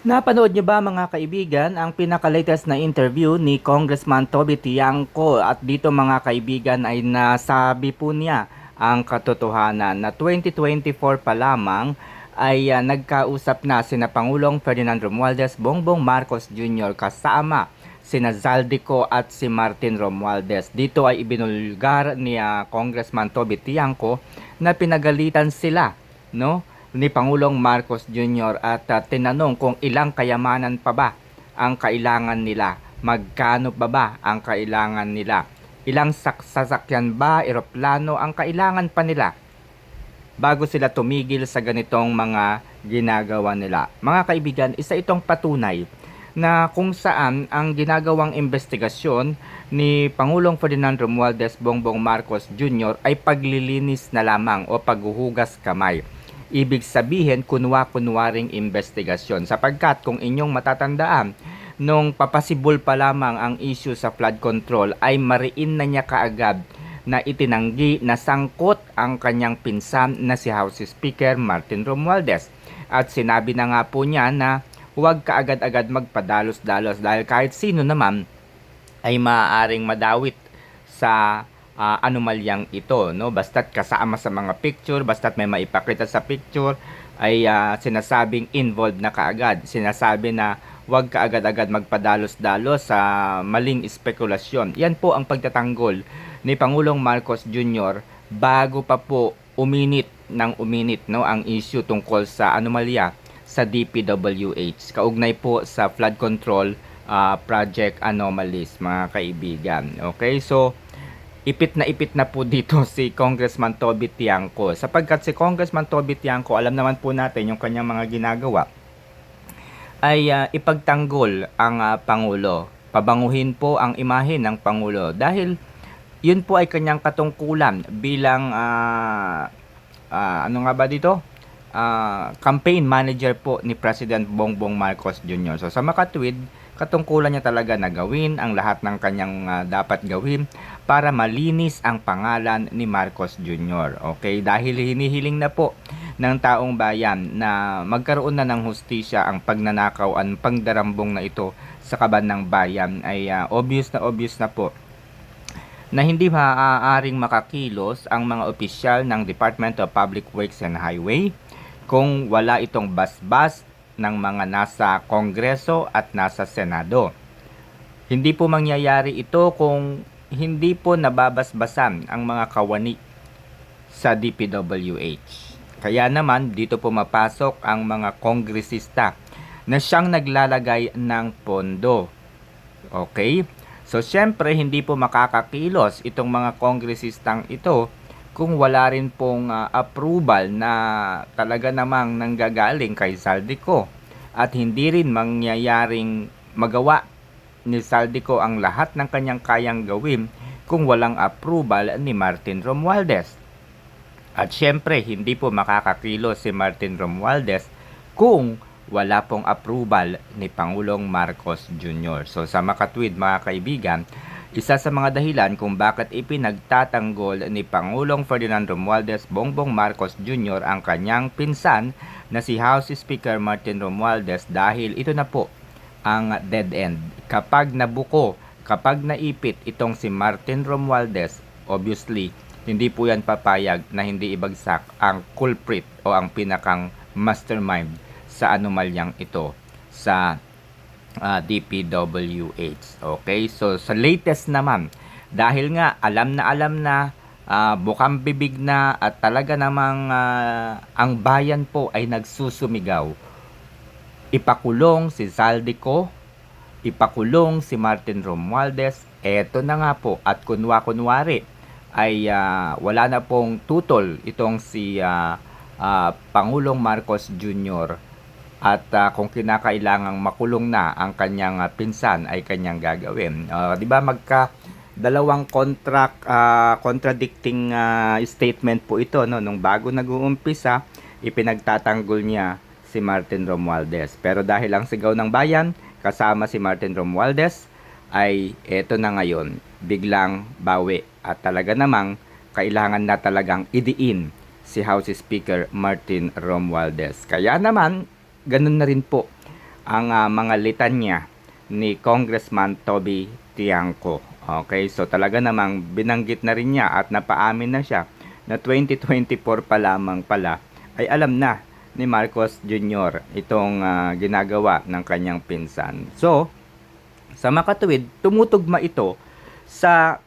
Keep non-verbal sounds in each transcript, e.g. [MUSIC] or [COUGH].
Napanood niyo ba mga kaibigan ang pinaka-latest na interview ni Congressman Toby Tiangco at dito mga kaibigan ay nasabi po niya ang katotohanan na 2024 pa lamang ay ah, nagkausap na sina Pangulong Ferdinand Romualdez, Bongbong Marcos Jr. kasama sina Zaldico at si Martin Romualdez. Dito ay ibinulgar ni ah, Congressman Toby Tiangco na pinagalitan sila no ni Pangulong Marcos Jr. at ah, tinanong kung ilang kayamanan pa ba ang kailangan nila, magkano pa ba ang kailangan nila, ilang sak- sasakyan ba, eroplano ang kailangan pa nila bago sila tumigil sa ganitong mga ginagawa nila. Mga kaibigan, isa itong patunay na kung saan ang ginagawang investigasyon ni Pangulong Ferdinand Romualdez Bongbong Marcos Jr. ay paglilinis na lamang o paghuhugas kamay. Ibig sabihin, kunwa-kunwaring investigasyon. Sapagkat kung inyong matatandaan, nung papasibol pa lamang ang issue sa flood control ay mariin na niya kaagad na itinanggi na sangkot ang kanyang pinsan na si House Speaker Martin Romualdez. At sinabi na nga po niya na huwag kaagad-agad magpadalos-dalos dahil kahit sino naman ay maaaring madawit sa ah, anomalyang ito no? Basta't kasama sa mga picture basta't may maipakita sa picture ay ah, sinasabing involved na kaagad. Sinasabi na huwag kaagad-agad magpadalos-dalos sa maling espekulasyon. Yan po ang pagtatanggol ni Pangulong Marcos Jr. bago pa po uminit ng uminit no ang issue tungkol sa anomalya sa DPWH kaugnay po sa flood control ah, project anomalies mga kaibigan. Okay so ipit na ipit na po dito [LAUGHS] si Congressman Toby Tiangco sapagkat si Congressman Toby Tiangco alam naman po natin yung kanyang mga ginagawa ay ah, ipagtanggol ang ah, Pangulo. Pabanguhin po ang imahe ng Pangulo dahil yun po ay kanyang katungkulan bilang ah, ah, ano nga ba dito? Ah, campaign manager po ni President Bongbong Marcos Jr. So sa makatwid, katungkulan niya talaga na gawin ang lahat ng kanyang ah, dapat gawin para malinis ang pangalan ni Marcos Jr. Okay, dahil hinihiling na po ng taong bayan na magkaroon na ng hustisya ang pagnanakaw ang pangdarambong na ito sa kaban ng bayan ay ah, obvious na obvious na po na hindi maaaring makakilos ang mga opisyal ng Department of Public Works and Highway kung wala itong basbas ng mga nasa Kongreso at nasa Senado. Hindi po mangyayari ito kung hindi po nababasbasan ang mga kawani sa DPWH. Kaya naman dito pumapasok ang mga kongresista na siyang naglalagay ng pondo. Okay? So syempre hindi po makakakilos itong mga kongresistang ito kung wala rin pong ah, approval na talaga namang nanggagaling kay Saldico at hindi rin mangyayaring magawa ni Saldico ang lahat ng kanyang kayang gawin kung walang approval ni Martin Romualdez. At syempre, hindi po makakakilos si Martin Romualdez kung wala pong approval ni Pangulong Marcos Jr. So sa makatwid mga kaibigan, isa sa mga dahilan kung bakit ipinagtatanggol ni Pangulong Ferdinand Romualdez Bongbong Marcos Jr. ang kanyang pinsan na si House Speaker Martin Romualdez dahil ito na po ang dead end. Kapag nabuko, kapag naipit itong si Martin Romualdez, obviously, hindi po yan papayag na hindi ibagsak ang culprit o ang pinakang mastermind sa anomalyang ito sa ah, DPWH. Okay, so sa latest naman, dahil nga alam na alam na, ah, bukang bibig na at talaga namang ah, ang bayan po ay nagsusumigaw. Ipakulong si Zaldico, ipakulong si Martin Romualdez, eto na nga po at kunwa-kunwari ay ah, wala na pong tutol itong si ah, ah, Pangulong Marcos Jr. At ah, kung kinakailangang makulong na ang kanyang ah, pinsan ay kanyang gagawin. Ah, 'Di ba magka dalawang contract ah, contradicting ah, statement po ito no nung bago nag-uumpisa ipinagtatanggol niya si Martin Romualdez. Pero dahil ang sigaw ng bayan kasama si Martin Romualdez ay eto na ngayon biglang bawi at talaga namang kailangan na talagang idiin si House Speaker Martin Romualdez. Kaya naman ganun na rin po ang ah, mga litanya ni Congressman Toby Tiangco. Okay, so talaga namang binanggit na rin niya at napaamin na siya na 2024 pa lamang pala ay alam na ni Marcos Jr. itong ah, ginagawa ng kanyang pinsan. So, sa makatuwid, tumutugma ito sa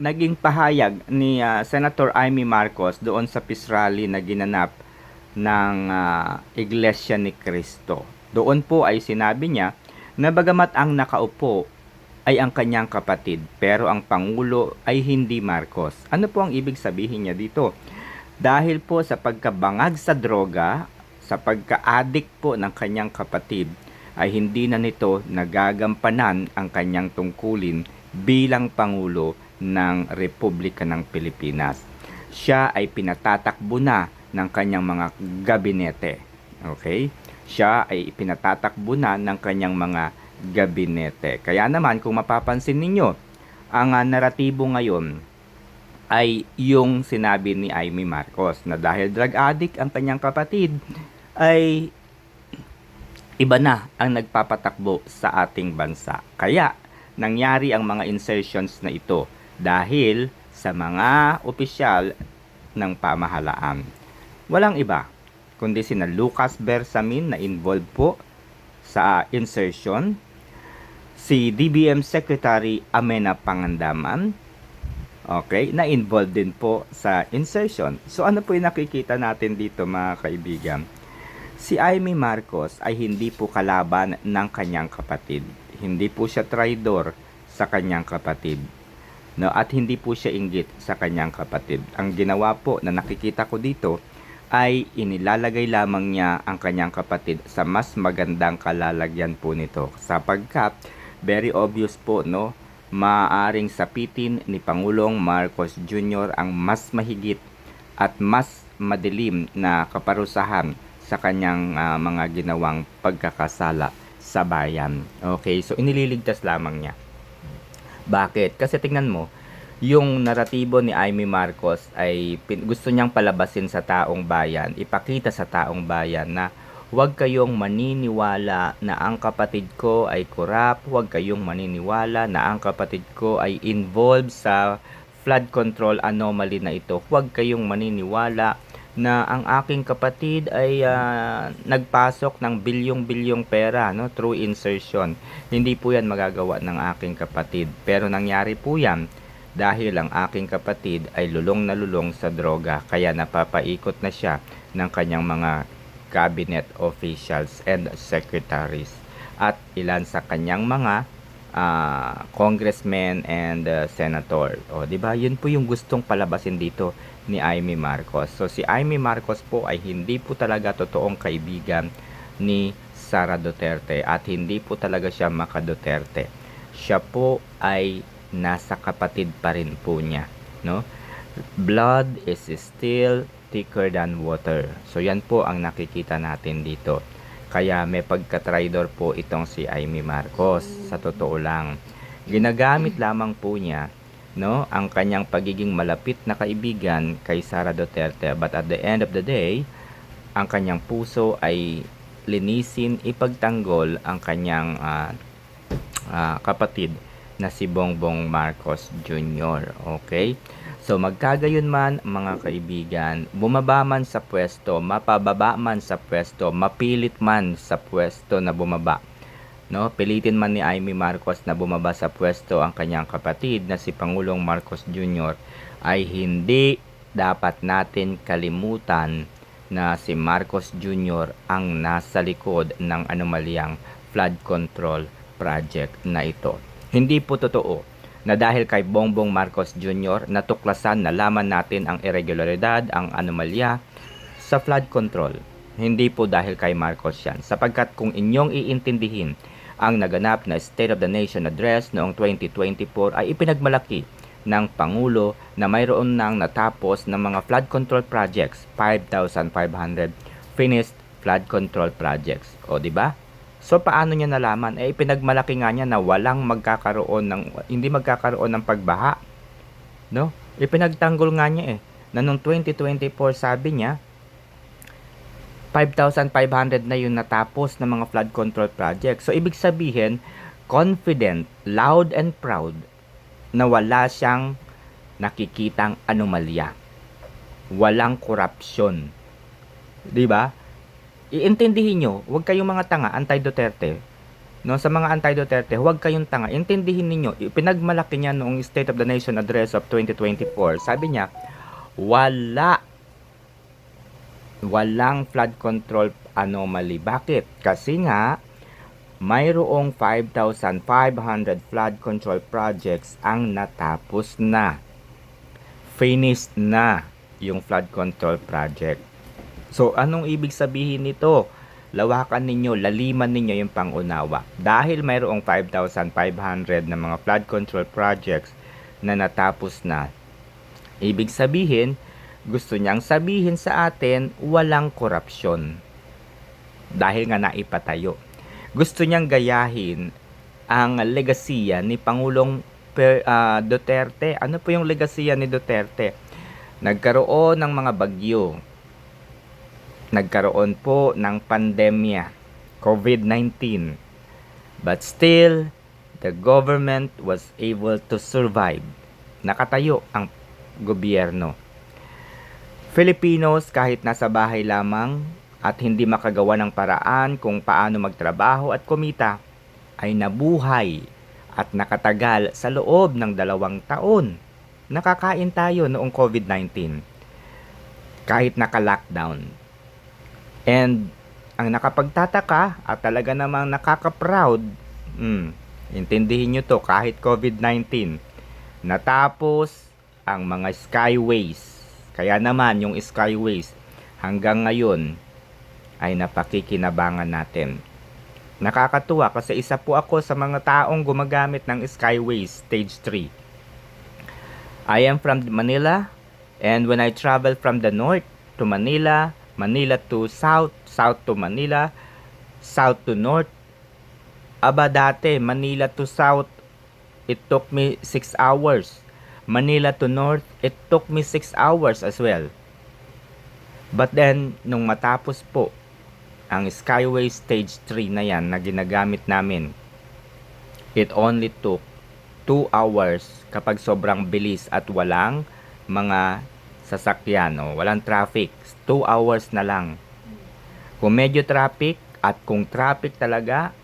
naging pahayag ni ah, Senator Amy Marcos doon sa peace rally na ginanap ng ah, Iglesia ni Cristo. Doon po ay sinabi niya na bagamat ang nakaupo ay ang kanyang kapatid, pero ang Pangulo ay hindi Marcos. Ano po ang ibig sabihin niya dito? Dahil po sa pagkabangag sa droga, sa pagka-addict po ng kanyang kapatid, ay hindi na nito nagagampanan ang kanyang tungkulin bilang Pangulo ng Republika ng Pilipinas. Siya ay pinatatakbo na ng kanyang mga gabinete. Okay? Siya ay pinatatakbo na ng kanyang mga gabinete. Kaya naman kung mapapansin ninyo, ang ah, naratibo ngayon ay yung sinabi ni Amy Marcos na dahil drug addict ang kanyang kapatid ay iba na ang nagpapatakbo sa ating bansa. Kaya nangyari ang mga insertions na ito dahil sa mga opisyal ng pamahalaan. Walang iba kundi sina Lucas Bersamin na involved po sa insertion, si DBM Secretary Amena Pangandaman, okay, na involved din po sa insertion. So ano po yung nakikita natin dito mga kaibigan? Si Amy Marcos ay hindi po kalaban ng kanyang kapatid. Hindi po siya traidor sa kanyang kapatid. No, at hindi po siya inggit sa kanyang kapatid. Ang ginawa po na nakikita ko dito ay inilalagay lamang niya ang kanyang kapatid sa mas magandang kalalagyan po nito sapagkat very obvious po no maaring sapitin ni Pangulong Marcos Jr. ang mas mahigit at mas madilim na kaparusahan sa kanyang ah, mga ginawang pagkakasala sa bayan. Okay, so inililigtas lamang niya. Bakit? Kasi tingnan mo, yung naratibo ni Amy Marcos ay gusto niyang palabasin sa taong bayan, ipakita sa taong bayan na huwag kayong maniniwala na ang kapatid ko ay corrupt, huwag kayong maniniwala na ang kapatid ko ay involved sa flood control anomaly na ito. Huwag kayong maniniwala na ang aking kapatid ay ah, nagpasok ng bilyong-bilyong pera no through insertion. Hindi po 'yan magagawa ng aking kapatid. Pero nangyari po 'yan dahil ang aking kapatid ay lulong na lulong sa droga kaya napapaikot na siya ng kanyang mga cabinet officials and secretaries at ilan sa kanyang mga ah, congressmen and ah, senator. O, di ba? Yun po yung gustong palabasin dito ni Amy Marcos. So si Amy Marcos po ay hindi po talaga totoong kaibigan ni Sara Duterte at hindi po talaga siya maka Duterte. Siya po ay nasa kapatid pa rin po niya, no? Blood is still thicker than water. So yan po ang nakikita natin dito. Kaya may pagka-traidor po itong si Amy Marcos sa totoo lang. Ginagamit lamang po niya no ang kanyang pagiging malapit na kaibigan kay Sara Duterte but at the end of the day ang kanyang puso ay linisin ipagtanggol ang kanyang ah, ah, kapatid na si Bongbong Marcos Jr. Okay? So magkagayon man mga kaibigan, bumaba man sa pwesto, mapababa man sa pwesto, mapilit man sa pwesto na bumaba. No, pilitin man ni Amy Marcos na bumaba sa pwesto ang kanyang kapatid na si Pangulong Marcos Jr. ay hindi dapat natin kalimutan na si Marcos Jr. ang nasa likod ng anomalyang flood control project na ito. Hindi po totoo na dahil kay Bongbong Marcos Jr. natuklasan nalaman natin ang irregularidad, ang anomalya sa flood control. Hindi po dahil kay Marcos yan. Sapagkat kung inyong iintindihin ang naganap na State of the Nation Address noong 2024 ay ipinagmalaki ng Pangulo na mayroon nang natapos ng mga flood control projects, 5,500 finished flood control projects. O, di ba? So, paano niya nalaman? Eh, ipinagmalaki nga niya na walang magkakaroon ng, hindi magkakaroon ng pagbaha. No? Ipinagtanggol nga niya eh, na noong 2024 sabi niya, 5,500 na yung natapos ng mga flood control project. So, ibig sabihin, confident, loud and proud na wala siyang nakikitang anomalya. Walang korupsyon. 'Di ba? Iintindihin nyo, huwag kayong mga tanga, anti-Duterte. No, sa mga anti-Duterte, huwag kayong tanga. Intindihin ninyo, pinagmalaki niya noong State of the Nation Address of 2024. Sabi niya, wala walang flood control anomaly. Bakit? Kasi nga, mayroong 5,500 flood control projects ang natapos na. Finished na yung flood control project. So, anong ibig sabihin nito? Lawakan ninyo, laliman ninyo yung pangunawa. Dahil mayroong 5,500 na mga flood control projects na natapos na. Ibig sabihin, gusto niyang sabihin sa atin, walang korupsyon. Dahil nga naipatayo. Gusto niyang gayahin ang legasiya ni Pangulong ah, Duterte. Ano po yung legasiya ni Duterte? Nagkaroon ng mga bagyo. Nagkaroon po ng pandemya, COVID-19. But still, the government was able to survive. Nakatayo ang gobyerno. Filipinos kahit nasa bahay lamang at hindi makagawa ng paraan kung paano magtrabaho at kumita ay nabuhay at nakatagal sa loob ng dalawang taon. Nakakain tayo noong COVID-19 kahit naka-lockdown. And ang nakapagtataka at talaga namang nakaka-proud, mm, intindihin nyo to kahit COVID-19, natapos ang mga skyways. Kaya naman yung skyways hanggang ngayon ay napakikinabangan natin. Nakakatuwa kasi isa po ako sa mga taong gumagamit ng Skyways Stage 3. I am from Manila and when I travel from the north to Manila, Manila to south, south to Manila, south to north, aba dati Manila to south, it took me 6 hours. Manila to north, it took me 6 hours as well. But then, nung matapos po ang Skyway Stage 3 na yan na ginagamit namin, it only took 2 hours kapag sobrang bilis at walang mga sasakyan o walang traffic. 2 hours na lang. Kung medyo traffic at kung traffic talaga,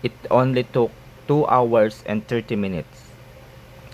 it only took 2 hours and 30 minutes.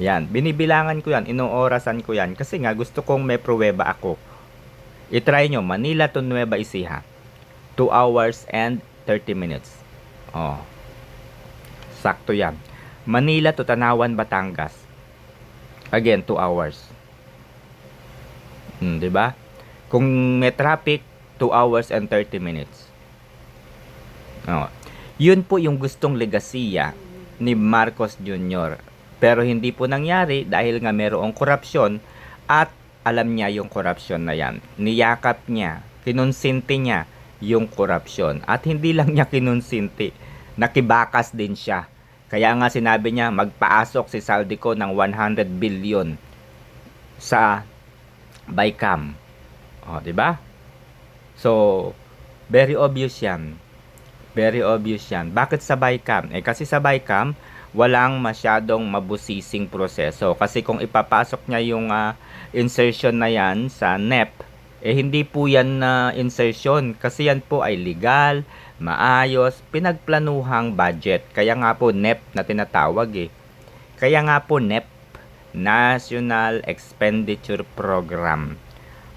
Yan, binibilangan ko yan, inoorasan ko yan kasi nga gusto kong may pruweba ako. I-try nyo, Manila to Nueva Ecija. 2 hours and 30 minutes. Oh. Sakto yan. Manila to Tanawan, Batangas. Again, 2 hours. Hmm, 'di ba? Kung may traffic, 2 hours and 30 minutes. Oh. Yun po yung gustong legasiya ni Marcos Jr. Pero hindi po nangyari dahil nga merong korupsyon at alam niya yung korupsyon na yan. Niyakap niya, kinonsinti niya yung korupsyon. At hindi lang niya kinonsinti, nakibakas din siya. Kaya nga sinabi niya, magpaasok si Saldico ng 100 billion sa Bicam. O, di ba? So, very obvious yan. Very obvious yan. Bakit sa Bicam? Eh, kasi sa Bicam, walang masyadong mabusising proseso. Kasi kung ipapasok niya yung ah, insertion na yan sa NEP, eh hindi po yan na insertion. Kasi yan po ay legal, maayos, pinagplanuhang budget. Kaya nga po NEP na tinatawag eh. Kaya nga po NEP, National Expenditure Program.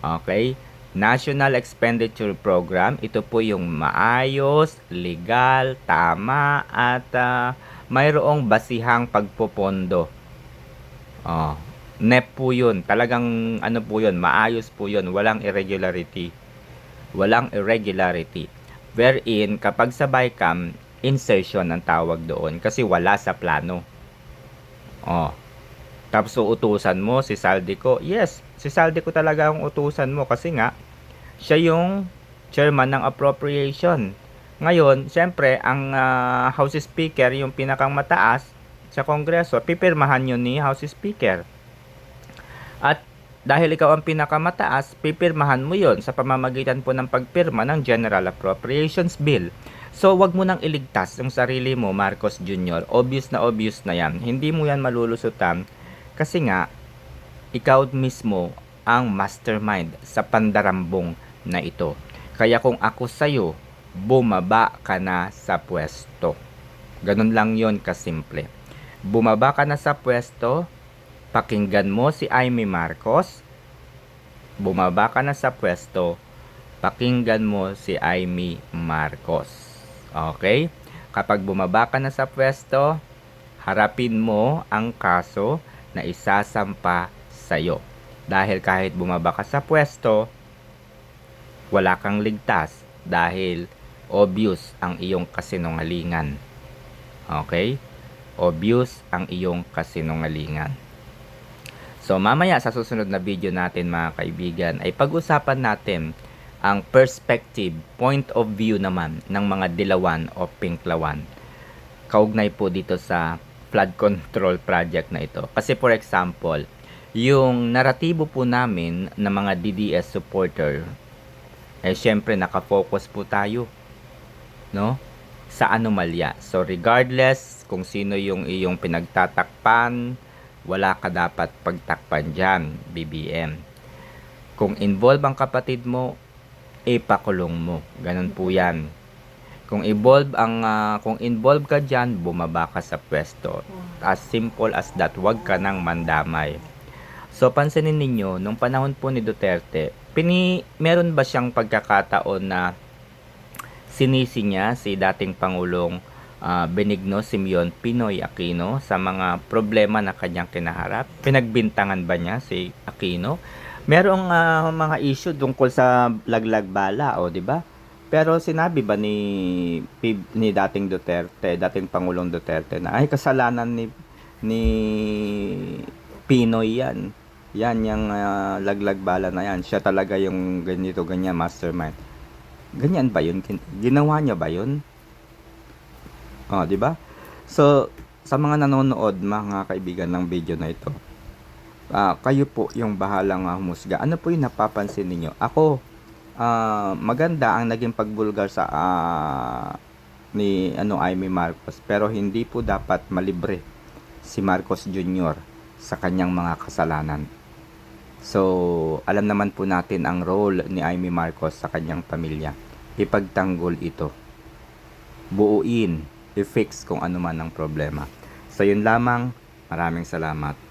Okay? National Expenditure Program, ito po yung maayos, legal, tama, at ah, mayroong basihang pagpopondo. Oh, NEP po yun. Talagang ano po yun, maayos po yun. Walang irregularity. Walang irregularity. Wherein, kapag sa BICAM, insertion ang tawag doon kasi wala sa plano. Oh. Tapos uutusan mo si Saldico. Yes, si Saldico talaga ang utusan mo kasi nga siya yung chairman ng appropriation. Ngayon, siyempre, ang ah, House Speaker, yung pinakang mataas sa Kongreso, pipirmahan yun ni House Speaker. At dahil ikaw ang pinakamataas, pipirmahan mo yon sa pamamagitan po ng pagpirma ng General Appropriations Bill. So, wag mo nang iligtas yung sarili mo, Marcos Jr. Obvious na obvious na yan. Hindi mo yan malulusutan kasi nga, ikaw mismo ang mastermind sa pandarambong na ito. Kaya kung ako sa'yo, bumaba ka na sa pwesto. Ganun lang yon kasimple. Bumaba ka na sa pwesto, pakinggan mo si Amy Marcos, bumaba ka na sa pwesto, pakinggan mo si Amy Marcos. Okay? Kapag bumaba ka na sa pwesto, harapin mo ang kaso na isasampa sa'yo. Dahil kahit bumaba ka sa pwesto, wala kang ligtas dahil obvious ang iyong kasinungalingan. Okay? Obvious ang iyong kasinungalingan. So mamaya sa susunod na video natin mga kaibigan ay pag-usapan natin ang perspective, point of view naman ng mga dilawan o pinklawan. Kaugnay po dito sa flood control project na ito. Kasi for example, yung naratibo po namin ng mga DDS supporter, eh syempre nakafocus po tayo, no? Sa anomalya. So regardless kung sino yung iyong pinagtatakpan, wala ka dapat pagtakpan dyan, BBM. Kung involve ang kapatid mo, ipakulong mo. Ganun po yan. Kung involve ang ah, kung involve ka diyan, bumaba ka sa pwesto. As simple as that, wag ka nang mandamay. So pansinin ninyo, nung panahon po ni Duterte, pini meron ba siyang pagkakataon na sinisi niya si dating pangulong ah, Benigno Simeon Pinoy Aquino sa mga problema na kanyang kinaharap? Pinagbintangan ba niya si Aquino? Merong ah, mga issue tungkol sa laglag bala, o di ba? Pero sinabi ba ni ni dating Duterte, dating Pangulong Duterte na ay kasalanan ni ni Pinoy yan. Yan yung ah, laglag bala na yan. Siya talaga yung ganito ganyan mastermind. Ganyan ba yun? Gin- Ginawa niya ba yun? Oh, di ba? So, sa mga nanonood, mga kaibigan ng video na ito, ah, kayo po yung bahalang ah, humusga. Ano po yung napapansin ninyo? Ako, ah, maganda ang naging pagbulgar sa ah, ni ano Amy Marcos pero hindi po dapat malibre si Marcos Jr. sa kanyang mga kasalanan. So, alam naman po natin ang role ni Amy Marcos sa kanyang pamilya. Ipagtanggol ito. Buuin, i-fix kung ano man ang problema. So, yun lamang. Maraming salamat.